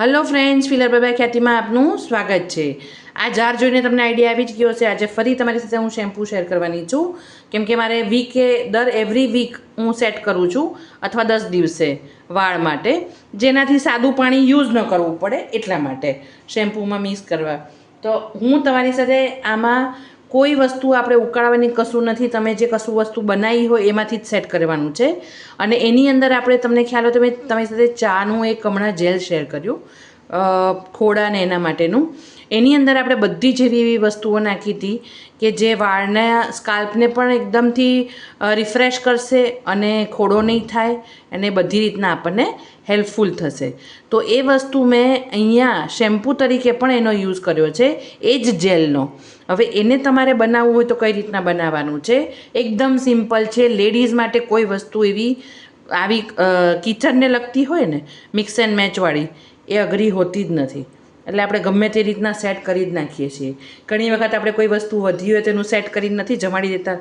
Hello friends ફિલર બાબા ખ્યાતિમાં આપનું સ્વાગત છે. આ જાર જોઈને તમને આઈડિયા આવી જ ગયો છે આજે ફરી તમારી સાથે હું શેમ્પૂ શેર કરવાની છું. કેમ કે મારે વીકે દર એવરી વીક હું સેટ કરું છું, અથવા દસ દિવસે વાળ માટે. જેનાથી સાદું પાણી યુઝ ન કરવું પડે એટલા માટે શેમ્પૂમાં મિક્સ કરવા. તો હું તમારી સાથે આમાં કોઈ વસ્તુ આપણે ઉકાળવાની કશું નથી, તમે જે કશું વસ્તુ બનાવી હોય એમાંથી જ સેટ કરવાનું છે. અને એની અંદર આપણે તમને ખ્યાલ હોય તો મેં તમારી સાથે ચાનું એક હમણાં જેલ શેર કર્યું ખોડાને એના માટેનું. એની અંદર આપણે બધી જ એવી એવી વસ્તુઓ નાખી હતી કે જે વાળના સ્કાલ્પને પણ એકદમથી રિફ્રેશ કરશે અને ખોડો નહીં થાય અને બધી રીતના આપણને હેલ્પફુલ થશે. તો એ વસ્તુ મેં અહીંયા શેમ્પૂ તરીકે પણ એનો યુઝ કર્યો છે, એ જ જેલનો હવે એને તમારે બનાવવું હોય તો કઈ રીતના બનાવવાનું છે? એકદમ સિમ્પલ છે લેડીઝ માટે કોઈ વસ્તુ એવી આવી કિચનને લગતી હોય ને મિક્સ એન્ડ મેચવાળી એ અઘરી હોતી જ નથી. એટલે આપણે ગમે તે રીતના સેટ કરી જ નાખીએ છીએ. ઘણી વખત આપણે કોઈ વસ્તુ વધી હોય તેનું સેટ કરી નથી જમાડી દેતા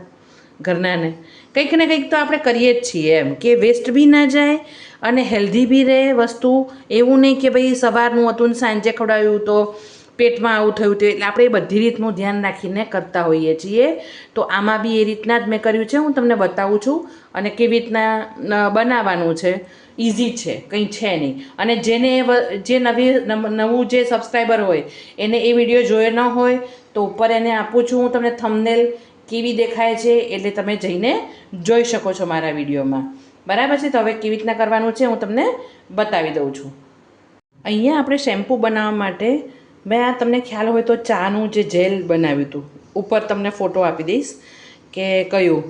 ઘરનાને. કંઈક ને કંઈક તો આપણે કરીએ જ છીએ એમ કે વેસ્ટ બી ના જાય અને હેલ્ધી બી રહે વસ્તુ. એવું નહીં કે ભાઈ સવારનું હતું ને સાંજે ખવડાવ્યું તો પેટમાં આવું થયું તે એટલે આપણે એ બધી રીતનું ધ્યાન રાખીને કરતા હોઈએ છીએ. તો આમાં બી એ રીતના જ મેં કર્યું છે, હું તમને બતાવું છું. અને કેવી રીતના બનાવવાનું છે. ઇઝી છે, કંઈ છે નહીં. અને જેને જે નવી નવું જે સબસ્ક્રાઈબર હોય, એને એ વીડિયો જોયો ન હોય, તો ઉપર એને આપું છું હું તમને થંબનેલ કેવી દેખાય છે એટલે તમે જઈને જોઈ શકો છો મારા વિડીયોમાં. બરાબર છે? તો હવે કેવી રીતના કરવાનું છે હું તમને બતાવી દઉં છું. અહીંયા આપણે શેમ્પૂ બનાવવા માટે મેં આ તમને ખ્યાલ હોય તો ચાનું જે જેલ બનાવ્યું હતું, ઉપર તમને ફોટો આપી દઈશ કે કયું.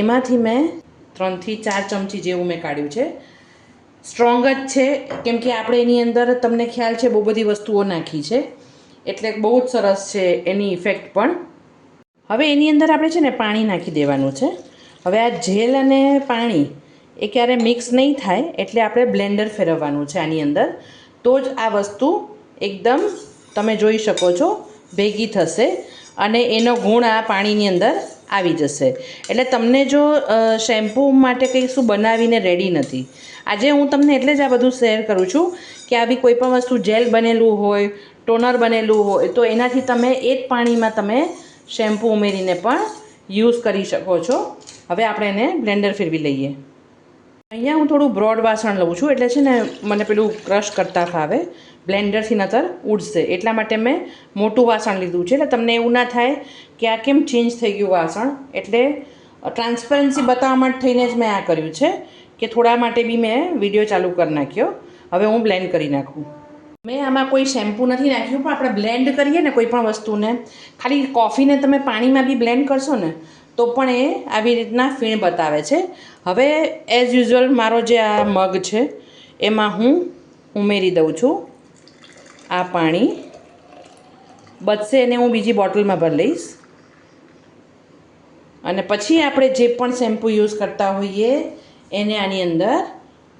એમાંથી મેં ત્રણથી ચાર ચમચી જેવું મેં કાઢ્યું છે. સ્ટ્રોંગ જ છે, કેમ કે આપણે એની અંદર તમને ખ્યાલ છે બહુ બધી વસ્તુઓ નાખી છે. એટલે બહુ જ સરસ છે એની ઇફેક્ટ પણ. હવે એની અંદર આપણે છે ને પાણી નાખી દેવાનું છે. હવે આ જેલ અને પાણી એ ક્યારે મિક્સ નહીં થાય એટલે આપણે બ્લેન્ડર ફેરવવાનું છે આની અંદર. તો જ આ વસ્તુ એકદમ તમે જોઈ શકો છો, ભેગી થશે અને એનો ગુણ આ પાણીની અંદર આવી જશે. એટલે તમને જો શેમ્પૂ માટે કંઈ શું બનાવીને રેડી નથી. આજે હું તમને એટલે જ આ બધું શેર કરું છું કે આવી કોઈ પણ વસ્તુ જેલ બનેલું હોય ટોનર બનેલું હોય, તો એનાથી તમે એ જ પાણીમાં તમે શેમ્પૂ ઉમેરીને પણ યુઝ કરી શકો છો. હવે આપણે એને બ્લેન્ડર ફેરવી લઈએ. અહીંયા હું થોડું બ્રોડ વાસણ લઉં છું એટલે છે ને મને પેલું ક્રશ કરતા ફાવે, બ્લેન્ડરથી નતર ઉડશે. એટલા માટે મેં મોટું વાસણ લીધું છે. એટલે તમને એવું ના થાય કે આ કેમ ચેન્જ થઈ ગયું વાસણ. એટલે ટ્રાન્સપરન્સી બતાવવા માટે થઈને જ મેં આ કર્યું છે કે થોડા માટે બી મેં વીડિયો ચાલુ કરી નાખ્યો. હવે હું બ્લેન્ડ કરી નાખું. મેં આમાં કોઈ શેમ્પૂ નથી નાખ્યું, પણ આપણે બ્લેન્ડ કરીએ ને કોઈ પણ વસ્તુને. ખાલી કોફીને તમે પાણીમાં બી બ્લેન્ડ કરશો ને તો પણ એ આવી રીતના ફીણ બતાવે છે. હવે એઝ યુઝ્યુઅલ મારો જે આ મગ છે, એમાં હું ઉમેરી દઉં છું. આ પાણી બચશે એને હું બીજી બોટલમાં ભરી લઈશ. અને પછી આપણે જે પણ શેમ્પૂ યુઝ કરતા હોઈએ, એને આની અંદર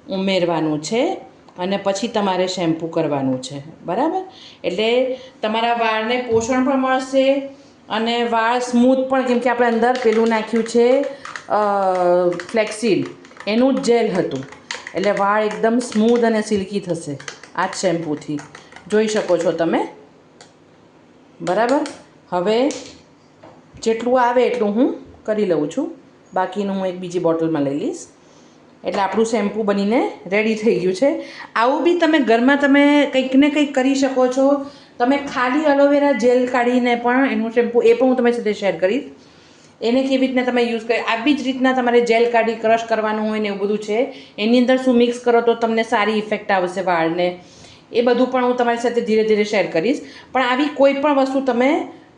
ઉમેરવાનું છે અને પછી તમારે શેમ્પૂ કરવાનું છે. બરાબર? એટલે તમારા વાળને પોષણ પણ મળશે અને વાળ સ્મૂથ પણ, કેમ કે આપણે અંદર પેલું નાખ્યું છે ફ્લેક્સિડ. એનું જ જેલ હતું. એટલે વાળ એકદમ સ્મૂથ અને સિલ્કી થશે આ જ શેમ્પૂથી. જોઈ શકો છો તમે? બરાબર? હવે જેટલું આવે એટલું હું કરી લઉં છું. બાકીનું હું એક બીજી બોટલમાં લઈ લઈશ. એટલે આપણું શેમ્પૂ બનીને રેડી થઈ ગયું છે. આવું બી તમે ઘરમાં તમે કંઈક ને કંઈક કરી શકો છો. તમે ખાલી અલોવેરા જેલ કાઢીને પણ એનું શેમ્પૂ, એ પણ હું તમારી સાથે શેર કરીશ. એને કેવી રીતના તમે યુઝ કરી, આવી જ રીતના તમારે જેલ કાઢી, ક્રશ કરવાનું હોય ને એવું બધું છે, એની અંદર શું મિક્સ કરો તો તમને સારી ઇફેક્ટ આવશે વાળને. એ બધું પણ હું તમારી સાથે ધીરે ધીરે શેર કરીશ. પણ આવી કોઈ પણ વસ્તુ તમે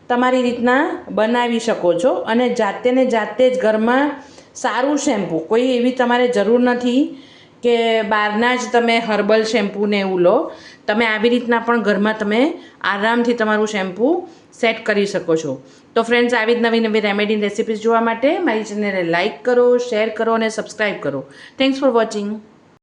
તમારી રીતના બનાવી શકો છો અને જાતે ને જાતે જ ઘરમાં સારું શેમ્પૂ, કોઈ એવી તમારે જરૂર નથી કે બહારના જ તમે હર્બલ શેમ્પૂ ને એવું લો, તમે આવી રીતના પણ ઘરમાં તમે આરામથી તમારું શેમ્પૂ સેટ કરી શકો છો. તો ફ્રેન્ડ્સ આવી જ નવી નવી રેમેડી રેસિપીઝ જોવા માટે મારી ચેનલને લાઇક કરો શેર કરો અને સબસ્ક્રાઈબ કરો. Thanks for watching